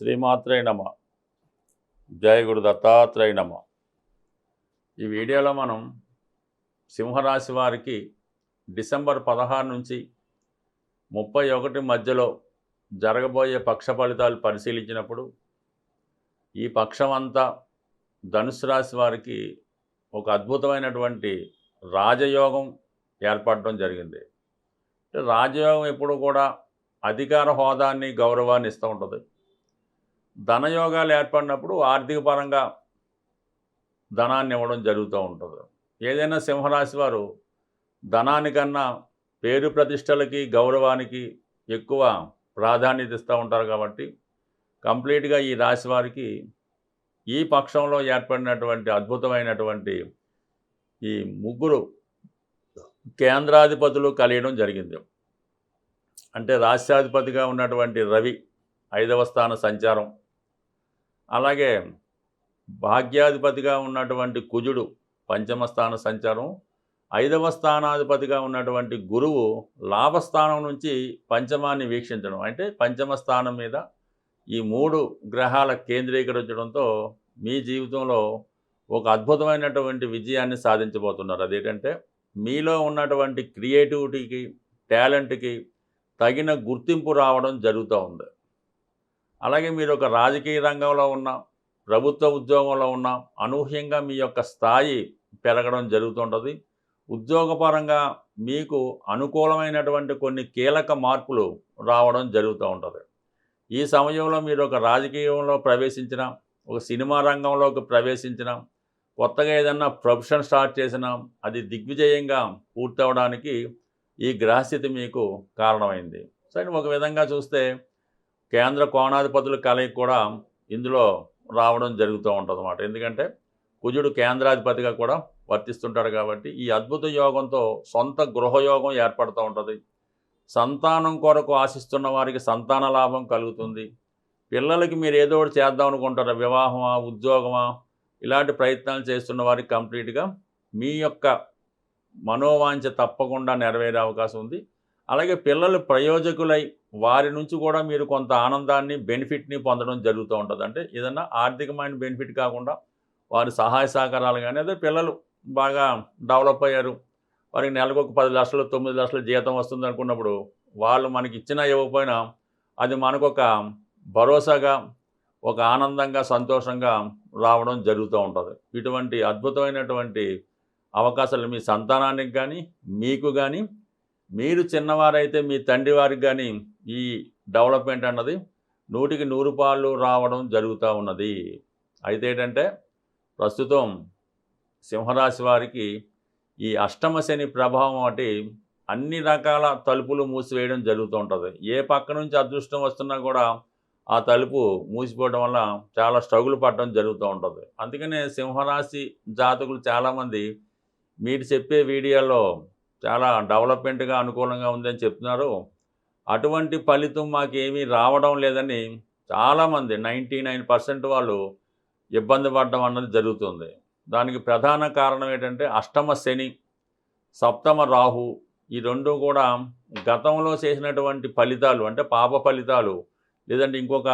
శ్రీమాత్రే నమ. జయ గురు దత్తాత్రేయ నమ. ఈ వీడియోలో మనం సింహరాశి వారికి డిసెంబర్ పదహారు నుంచి ముప్పై ఒకటి మధ్యలో జరగబోయే పక్ష ఫలితాలు పరిశీలించినప్పుడు ఈ పక్షం అంతా ధనుసు రాశి వారికి ఒక అద్భుతమైనటువంటి రాజయోగం ఏర్పడడం జరిగింది. రాజయోగం ఎప్పుడు కూడా అధికార హోదాన్ని గౌరవాన్ని ఇస్తూ ఉంటుంది. ధనయోగాలు ఏర్పడినప్పుడు ఆర్థిక పరంగా ధనాన్ని ఇవ్వడం జరుగుతూ ఉంటుంది. ఏదైనా సింహరాశి వారు ధనానికన్నా పేరు ప్రతిష్టలకి గౌరవానికి ఎక్కువ ప్రాధాన్యత ఇస్తూ ఉంటారు కాబట్టి కంప్లీట్గా ఈ రాశి వారికి ఈ పక్షంలో ఏర్పడినటువంటి అద్భుతమైనటువంటి ఈ ముగ్గురు కేంద్రాధిపతులు కలియడం జరిగింది. అంటే రాష్ట్రాధిపతిగా ఉన్నటువంటి రవి ఐదవ స్థాన సంచారం అలాగే భాగ్యాధిపతిగా ఉన్నటువంటి కుజుడు పంచమ స్థాన సంచారం ఐదవ స్థానాధిపతిగా ఉన్నటువంటి గురువు లాభస్థానం నుంచి పంచమాన్ని వీక్షించడం. అంటే పంచమ స్థానం మీద ఈ మూడు గ్రహాల కేంద్రీకరించడంతో మీ జీవితంలో ఒక అద్భుతమైనటువంటి విజయాన్ని సాధించబోతున్నారు. అదేంటంటే మీలో ఉన్నటువంటి క్రియేటివిటీకి టాలెంట్కి తగిన గుర్తింపు రావడం జరుగుతూ ఉంది. అలాగే మీరు ఒక రాజకీయ రంగంలో ఉన్న ప్రభుత్వ ఉద్యోగంలో ఉన్న అనూహ్యంగా మీ యొక్క స్థాయి పెరగడం జరుగుతుంటుంది. ఉద్యోగపరంగా మీకు అనుకూలమైనటువంటి కొన్ని కీలక మార్పులు రావడం జరుగుతూ ఉంటుంది. ఈ సమయంలో మీరు ఒక రాజకీయంలో ప్రవేశించిన ఒక సినిమా రంగంలోకి ప్రవేశించిన కొత్తగా ఏదన్నా ప్రొఫెషన్ స్టార్ట్ చేసినా అది దిగ్విజయంగా పూర్తవడానికి ఈ గ్రహస్థితి మీకు కారణమైంది. సరే ఒక విధంగా చూస్తే కేంద్ర కోణాధిపతుల కలయిక కూడా ఇందులో రావడం జరుగుతూ ఉంటుంది అన్నమాట ఎందుకంటే కుజుడు కేంద్రాధిపతిగా కూడా వర్తిస్తుంటాడు కాబట్టి ఈ అద్భుత యోగంతో సొంత గృహయోగం ఏర్పడుతూ ఉంటుంది. సంతానం కొరకు ఆశిస్తున్న వారికి సంతాన లాభం కలుగుతుంది. పిల్లలకి మీరు ఏదో ఒకటి చేద్దాం అనుకుంటారు? వివాహమా? ఉద్యోగమా? ఇలాంటి ప్రయత్నాలు చేస్తున్న వారికి కంప్లీట్గా మీ యొక్క మనోవాంఛ తప్పకుండా నెరవేరే అవకాశం ఉంది. అలాగే పిల్లలు ప్రయోజకులై వారి నుంచి కూడా మీరు కొంత ఆనందాన్ని బెనిఫిట్ని పొందడం జరుగుతూ ఉంటుంది. అంటే ఏదన్నా ఆర్థికమైన బెనిఫిట్ కాకుండా వారి సహాయ సహకారాలు కానీ అదే పిల్లలు బాగా డెవలప్ అయ్యారు. వారికి నెలకు ఒక పది లక్షలు తొమ్మిది లక్షలు జీతం వస్తుంది అనుకున్నప్పుడు వాళ్ళు మనకి ఇచ్చినా ఇవ్వకపోయినా అది మనకొక భరోసాగా ఒక ఆనందంగా సంతోషంగా రావడం జరుగుతూ ఉంటుంది. ఇటువంటి అద్భుతమైనటువంటి అవకాశాలు మీ సంతానానికి కానీ మీకు కానీ మీరు చిన్నవారైతే మీ తండ్రి వారికి కానీ ఈ డెవలప్మెంట్ అన్నది నూటికి నూరు పాళ్ళు రావడం జరుగుతూ ఉన్నది. అయితే ఏంటంటే ప్రస్తుతం సింహరాశి వారికి ఈ అష్టమ శని ప్రభావం ఒకటి అన్ని రకాల తలుపులు మూసివేయడం జరుగుతూ ఉంటుంది. ఏ పక్క నుంచి అదృష్టం వస్తున్నా కూడా ఆ తలుపు మూసిపోవడం వల్ల చాలా స్ట్రగుల్ పడడం జరుగుతూ ఉంటుంది. అందుకనే సింహరాశి జాతకులు చాలామంది మీరు చెప్పే వీడియోలో చాలా డెవలప్మెంట్గా అనుకూలంగా ఉందని చెప్తున్నారు. అటువంటి ఫలితం మాకేమీ రావడం లేదని చాలామంది నైంటీ నైన్ పర్సెంట్ వాళ్ళు ఇబ్బంది పడడం అన్నది జరుగుతుంది. దానికి ప్రధాన కారణం ఏంటంటే అష్టమ శని సప్తమ రాహు ఈ రెండు కూడా గతంలో చేసినటువంటి ఫలితాలు అంటే పాప ఫలితాలు లేదంటే ఇంకొక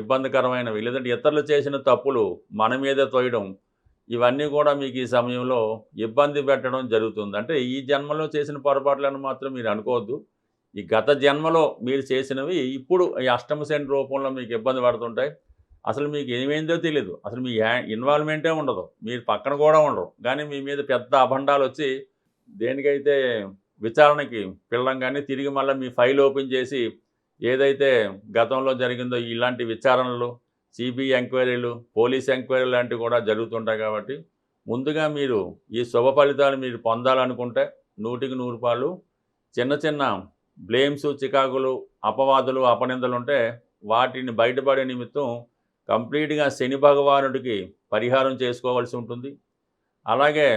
ఇబ్బందికరమైనవి లేదంటే ఇతరులు చేసిన తప్పులు మన మీద తోయడం ఇవన్నీ కూడా మీకు ఈ సమయంలో ఇబ్బంది పెట్టడం జరుగుతుంది. అంటే ఈ జన్మలో చేసిన పొరపాట్లను మాత్రం మీరు అనుకోవద్దు. ఈ గత జన్మలో మీరు చేసినవి ఇప్పుడు ఈ అష్టమ రూపంలో మీకు ఇబ్బంది పడుతుంటాయి. అసలు మీకు ఏమైందో తెలియదు అసలు మీ ఇన్వాల్వ్మెంటే ఉండదు. మీరు పక్కన కూడా ఉండరు. కానీ మీ మీద పెద్ద అభండాలు వచ్చి దేనికైతే విచారణకి పిల్లంగానే తిరిగి మళ్ళీ మీ ఫైల్ ఓపెన్ చేసి ఏదైతే గతంలో జరిగిందో ఇలాంటి విచారణలు సిబిఐ ఎంక్వైరీలు పోలీస్ ఎంక్వైరీ లాంటివి కూడా జరుగుతుంటాయి కాబట్టి ముందుగా మీరు ఈ శుభ ఫలితాలు మీరు పొందాలనుకుంటే నూటికి నూరు పాలు చిన్న చిన్న బ్లేమ్స్ చికాకులు అపవాదులు అపనిందలు ఉంటే వాటిని బయటపడే నిమిత్తం కంప్లీట్గా శని భగవానుడికి పరిహారం చేసుకోవాల్సి ఉంటుంది. అలాగే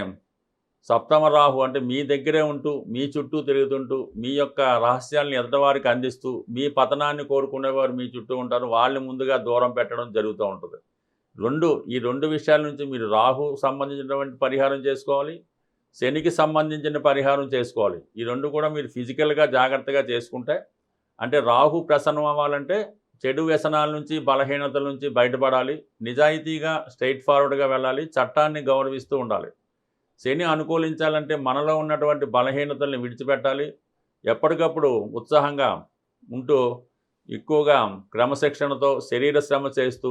సప్తమ రాహు అంటే మీ దగ్గరే ఉంటూ మీ చుట్టూ తిరుగుతుంటూ మీ యొక్క రహస్యాలను ఎదటవారికి అందిస్తూ మీ పతనాన్ని కోరుకునేవారు మీ చుట్టూ ఉంటారు వాళ్ళని ముందుగా దూరం పెట్టడం జరుగుతూ ఉంటుంది. రెండు ఈ రెండు విషయాల నుంచి మీరు రాహు సంబంధించినటువంటి పరిహారం చేసుకోవాలి శనికి సంబంధించిన పరిహారం చేసుకోవాలి. ఈ రెండు కూడా మీరు ఫిజికల్గా జాగ్రత్తగా చేసుకుంటే అంటే రాహు ప్రసన్నం అవ్వాలంటే చెడు వ్యసనాల నుంచి బలహీనతల నుంచి బయటపడాలి నిజాయితీగా స్ట్రైట్ ఫార్వర్డ్గా వెళ్ళాలి చట్టాన్ని గౌరవిస్తూ ఉండాలి. శని అనుకూలించాలంటే మనలో ఉన్నటువంటి బలహీనతల్ని విడిచిపెట్టాలి. ఎప్పటికప్పుడు ఉత్సాహంగా ఉంటూ ఎక్కువగా క్రమశిక్షణతో శరీర శ్రమ చేస్తూ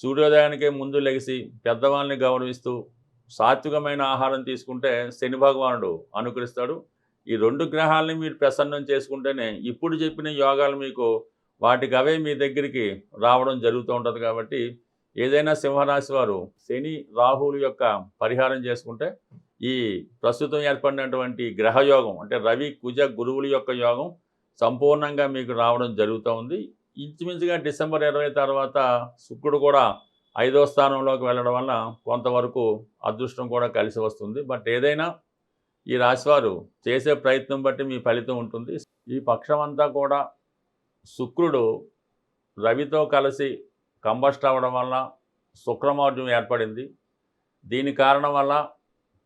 సూర్యోదయానికే ముందు లెగిసి పెద్దవాళ్ళని గౌరవిస్తూ సాత్వికమైన ఆహారం తీసుకుంటే శని భగవానుడు అనుకరిస్తాడు ఈ రెండు గ్రహాలని మీరు ప్రసన్నం చేసుకుంటేనే ఇప్పుడు చెప్పిన యోగాలు మీకు వాటికి అవే మీ దగ్గరికి రావడం జరుగుతూ ఉంటుంది కాబట్టి ఏదైనా సింహరాశి వారు శని రాహువుల యొక్క పరిహారం చేసుకుంటే ఈ ప్రస్తుతం ఏర్పడినటువంటి గ్రహయోగం అంటే రవి కుజ గురువుల యొక్క యోగం సంపూర్ణంగా మీకు రావడం జరుగుతూ ఉంది. ఇంచుమించుగా డిసెంబర్ ఇరవై తర్వాత శుక్రుడు కూడా ఐదో స్థానంలోకి వెళ్ళడం వల్ల కొంతవరకు అదృష్టం కూడా కలిసి వస్తుంది. బట్ ఏదైనా ఈ రాశివారు చేసే ప్రయత్నం బట్టి మీ ఫలితం ఉంటుంది. ఈ పక్షం అంతా కూడా శుక్రుడు రవితో కలిసి కంబస్ట్ అవ్వడం వల్ల శుక్రమార్జం ఏర్పడింది. దీని కారణం వల్ల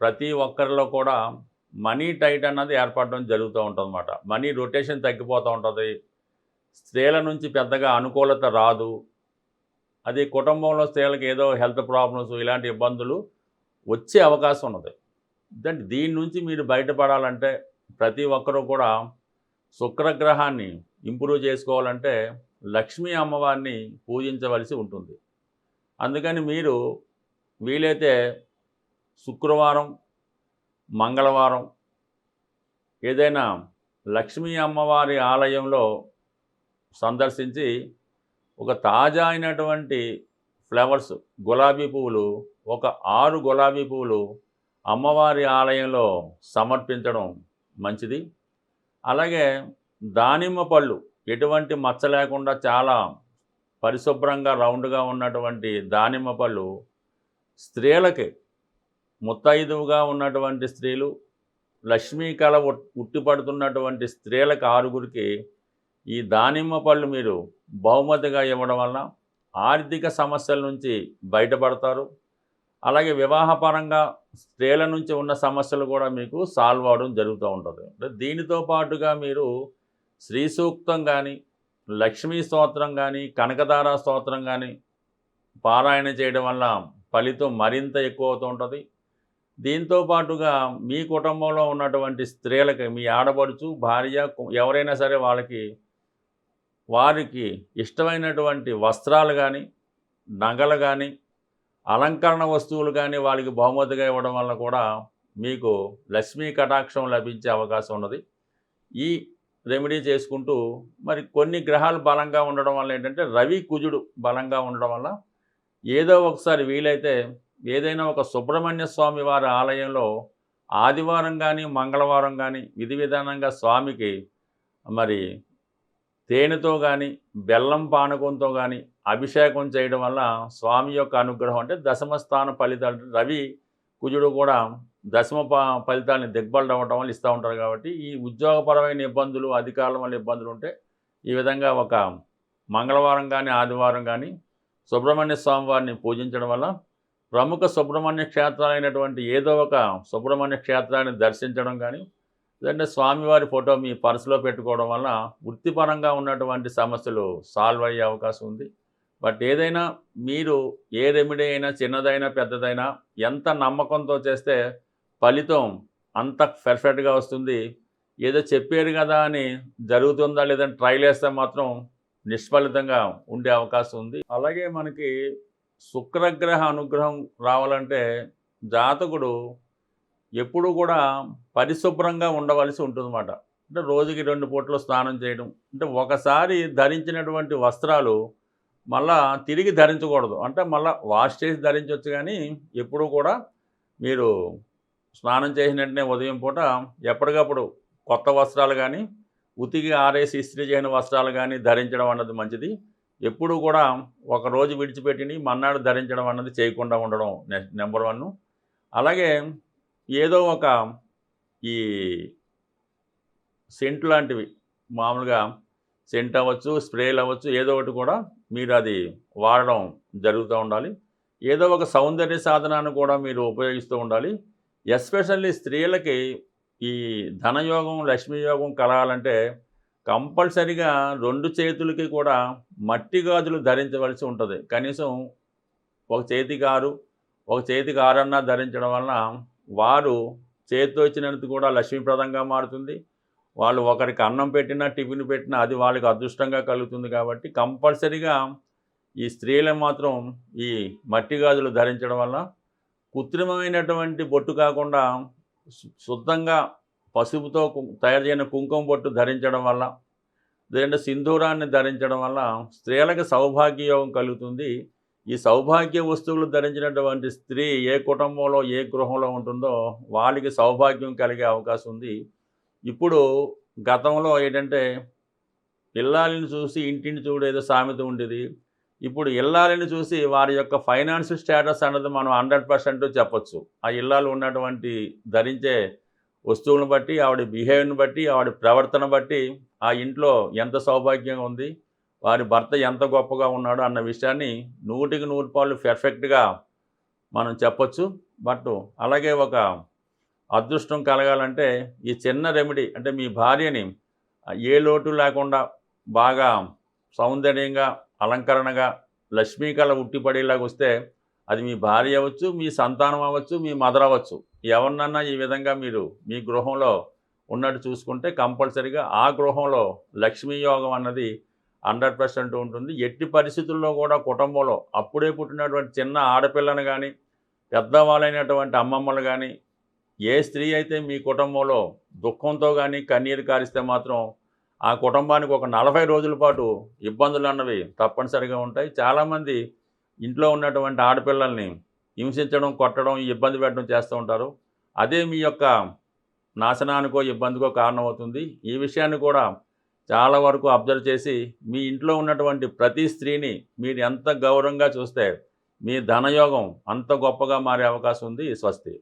ప్రతి ఒక్కరిలో కూడా మనీ టైట్ అన్నది ఏర్పడడం జరుగుతూ ఉంటుందన్నమాట. మనీ రొటేషన్ తగ్గిపోతూ ఉంటుంది. స్త్రీల నుంచి పెద్దగా అనుకూలత రాదు. అది కుటుంబంలో స్త్రీలకు ఏదో హెల్త్ ప్రాబ్లమ్స్ ఇలాంటి ఇబ్బందులు వచ్చే అవకాశం ఉన్నది. దాని దీని నుంచి మీరు బయటపడాలంటే ప్రతి ఒక్కరూ కూడా శుక్రగ్రహాన్ని ఇంప్రూవ్ చేసుకోవాలంటే లక్ష్మీ అమ్మవారిని పూజించవలసి ఉంటుంది. అందుకని మీరు వీలైతే శుక్రవారం మంగళవారం ఏదైనా లక్ష్మీ అమ్మవారి ఆలయంలో సందర్శించి ఒక తాజా అయినటువంటి ఫ్లవర్స్ గులాబీ పువ్వులు ఒక ఆరు గులాబీ పువ్వులు అమ్మవారి ఆలయంలో సమర్పించడం మంచిది. అలాగే దానిమ్మ పళ్ళు ఎటువంటి మచ్చ లేకుండా చాలా పరిశుభ్రంగా రౌండ్గా ఉన్నటువంటి దానిమ్మ పళ్ళు స్త్రీలకి ముత్తైదువుగా ఉన్నటువంటి స్త్రీలు లక్ష్మీ కళ ఉట్టిపడుతున్నటువంటి స్త్రీలకు ఆరుగురికి ఈ దానిమ్మ పళ్ళు మీరు బహుమతిగా ఇవ్వడం వలన ఆర్థిక సమస్యల నుంచి బయటపడతారు. అలాగే వివాహపరంగా స్త్రీల నుంచి ఉన్న సమస్యలు కూడా మీకు సాల్వ్ అవడం జరుగుతూ ఉంటుంది. అంటే దీనితో పాటుగా మీరు శ్రీ సూక్తం కానీ లక్ష్మీ స్తోత్రం కానీ కనకదార స్తోత్రం కానీ పారాయణ చేయడం వల్ల ఫలితం మరింత ఎక్కువ అవుతూ ఉంటుంది. దీంతో పాటుగా మీ కుటుంబంలో ఉన్నటువంటి స్త్రీలకి మీ ఆడపడుచు భార్య ఎవరైనా సరే వాళ్ళకి వారికి ఇష్టమైనటువంటి వస్త్రాలు కానీ నగలు కానీ అలంకరణ వస్తువులు కానీ వాళ్ళకి బహుమతిగా ఇవ్వడం వల్ల కూడా మీకు లక్ష్మీ కటాక్షం లభించే అవకాశం ఉన్నది. ఈ రెమెడీ చేసుకుంటూ మరి కొన్ని గ్రహాలు బలంగా ఉండడం వల్ల ఏంటంటే రవి కుజుడు బలంగా ఉండడం వల్ల ఏదో ఒకసారి వీలైతే ఏదైనా ఒక సుబ్రహ్మణ్య స్వామి వారి ఆలయంలో ఆదివారం కానీ మంగళవారం కానీ విధి విధానంగా స్వామికి మరి తేనెతో కానీ బెల్లం పానకంతో కానీ అభిషేకం చేయడం వల్ల స్వామి యొక్క అనుగ్రహం అంటే దశమ స్థాన ఫలితాలు. రవి కుజుడు కూడా దశమ ప ఫలితాలని దిగ్బల్ వల్ల ఇస్తూ ఉంటారు కాబట్టి ఈ ఉద్యోగపరమైన ఇబ్బందులు అధికారుల వల్ల ఇబ్బందులు ఉంటే ఈ విధంగా ఒక మంగళవారం కానీ ఆదివారం కానీ సుబ్రహ్మణ్య స్వామి వారిని పూజించడం వల్ల ప్రముఖ సుబ్రహ్మణ్య క్షేత్రాలైనటువంటి ఏదో ఒక సుబ్రహ్మణ్య క్షేత్రాన్ని దర్శించడం కానీ లేదంటే స్వామివారి ఫోటో మీ పర్సులో పెట్టుకోవడం వల్ల వృత్తిపరంగా ఉన్నటువంటి సమస్యలు సాల్వ్ అయ్యే అవకాశం ఉంది. బట్ ఏదైనా మీరు ఏ రెమెడీ అయినా చిన్నదైనా పెద్దదైనా ఎంత నమ్మకంతో చేస్తే ఫలితం అంత పెర్ఫెక్ట్గా వస్తుంది. ఏదో చెప్పారు కదా అని జరుగుతుందా లేదని ట్రైల్ వేస్తే మాత్రం నిష్ఫలితంగా ఉండే అవకాశం ఉంది. అలాగే మనకి శుక్రగ్రహ అనుగ్రహం రావాలంటే జాతకుడు ఎప్పుడు కూడా పరిశుభ్రంగా ఉండవలసి ఉంటుందన్నమాట. అంటే రోజుకి రెండు పూటలు స్నానం చేయడం. అంటే ఒకసారి ధరించినటువంటి వస్త్రాలు మళ్ళా తిరిగి ధరించకూడదు. అంటే మళ్ళీ వాష్ చేసి ధరించవచ్చు కానీ ఎప్పుడు కూడా మీరు స్నానం చేసిన వెంటనే ఉదయం పూట ఎప్పటికప్పుడు కొత్త వస్త్రాలు కానీ ఉతికి ఆరేసి ఇస్త్రీ చేయని వస్త్రాలు కానీ ధరించడం అన్నది మంచిది. ఎప్పుడూ కూడా ఒక రోజు విడిచిపెట్టి మన్నాడు ధరించడం అన్నది చేయకుండా ఉండడం నె- నెంబర్ వన్. అలాగే ఏదో ఒక ఈ సెంట్ లాంటివి మామూలుగా సెంట్ అవ్వచ్చు స్ప్రేలు అవ్వచ్చు ఏదో ఒకటి కూడా మీరు అది వాడడం జరుగుతూ ఉండాలి. ఏదో ఒక సౌందర్య సాధనాన్ని కూడా మీరు ఉపయోగిస్తూ ఉండాలి. ఎస్పెషల్లీ స్త్రీలకి ఈ ధనయోగం లక్ష్మీ యోగం కలగాలంటే కంపల్సరిగా రెండు చేతులకి కూడా మట్టి గాజులు ధరించవలసి ఉంటుంది. కనీసం ఒక చేతి గారు ఒక చేతి గారన్నా ధరించడం వలన వారు చేతితో వచ్చినందుకు కూడా లక్ష్మీప్రదంగా మారుతుంది. వాళ్ళు ఒకరికి అన్నం పెట్టినా టిఫిన్ పెట్టినా అది వాళ్ళకి అదృష్టంగా కలుగుతుంది కాబట్టి కంపల్సరిగా ఈ స్త్రీలు మాత్రం ఈ మట్టి గాజులు ధరించడం వల్ల కృత్రిమమైనటువంటి బొట్టు కాకుండా శుద్ధంగా పసుపుతో తయారు చేయని కుంకుమ బొట్టు ధరించడం వల్ల లేదంటే సింధూరాన్ని ధరించడం వల్ల స్త్రీలకు సౌభాగ్యయోగం కలుగుతుంది. ఈ సౌభాగ్య వస్తువులు ధరించినటువంటి స్త్రీ ఏ కుటుంబంలో ఏ గృహంలో ఉంటుందో వాళ్ళకి సౌభాగ్యం కలిగే అవకాశం ఉంది. ఇప్పుడు గతంలో ఏంటంటే పిల్లల్ని చూసి ఇంటిని చూడేదో సామెత ఉండేది. ఇప్పుడు ఇల్లాలని చూసి వారి యొక్క ఫైనాన్స్ స్టేటస్ అన్నది మనం హండ్రెడ్ పర్సెంట్ చెప్పొచ్చు. ఆ ఇల్లాలు ఉన్నటువంటి ధరించే వస్తువులను బట్టి ఆవిడ బిహేవియర్ని బట్టి ఆవిడ ప్రవర్తన బట్టి ఆ ఇంట్లో ఎంత సౌభాగ్యంగా ఉంది వారి భర్త ఎంత గొప్పగా ఉన్నాడు అన్న విషయాన్ని నూటికి నూరు పాళ్ళు పెర్ఫెక్ట్గా మనం చెప్పొచ్చు. బట్ అలాగే ఒక అదృష్టం కలగాలంటే ఈ చిన్న రెమెడీ అంటే మీ భార్యని ఏ లోటు లేకుండా బాగా సౌందర్యంగా అలంకరణగా లక్ష్మీకళ ఉట్టిపడేలాగా వస్తే అది మీ భార్య అవ్వచ్చు మీ సంతానం అవ్వచ్చు మీ మదర్ అవ్వచ్చు. ఎవరినన్నా ఈ విధంగా మీరు మీ గృహంలో ఉన్నట్టు చూసుకుంటే కంపల్సరిగా ఆ గృహంలో లక్ష్మీ యోగం అన్నది హండ్రెడ్ పర్సెంట్ ఉంటుంది. ఎట్టి పరిస్థితుల్లో కూడా కుటుంబంలో అప్పుడే పుట్టినటువంటి చిన్న ఆడపిల్లను కానీ పెద్దవాళ్ళైనటువంటి అమ్మమ్మలు కానీ ఏ స్త్రీ అయితే మీ కుటుంబంలో దుఃఖంతో కానీ కన్నీరు కారిస్తే మాత్రం ఆ కుటుంబానికి ఒక నలభై రోజుల పాటు ఇబ్బందులు అన్నవి తప్పనిసరిగా ఉంటాయి. చాలామంది ఇంట్లో ఉన్నటువంటి ఆడపిల్లల్ని హింసించడం కొట్టడం ఇబ్బంది పెట్టడం చేస్తూ ఉంటారు. అదే మీ యొక్క నాశనానికో ఇబ్బందికో కారణమవుతుంది. ఈ విషయాన్ని కూడా చాలా వరకు అబ్జర్వ్ చేసి మీ ఇంట్లో ఉన్నటువంటి ప్రతి స్త్రీని మీరు ఎంత గౌరవంగా చూస్తే మీ ధనయోగం అంత గొప్పగా మారే అవకాశం ఉంది స్వస్తి.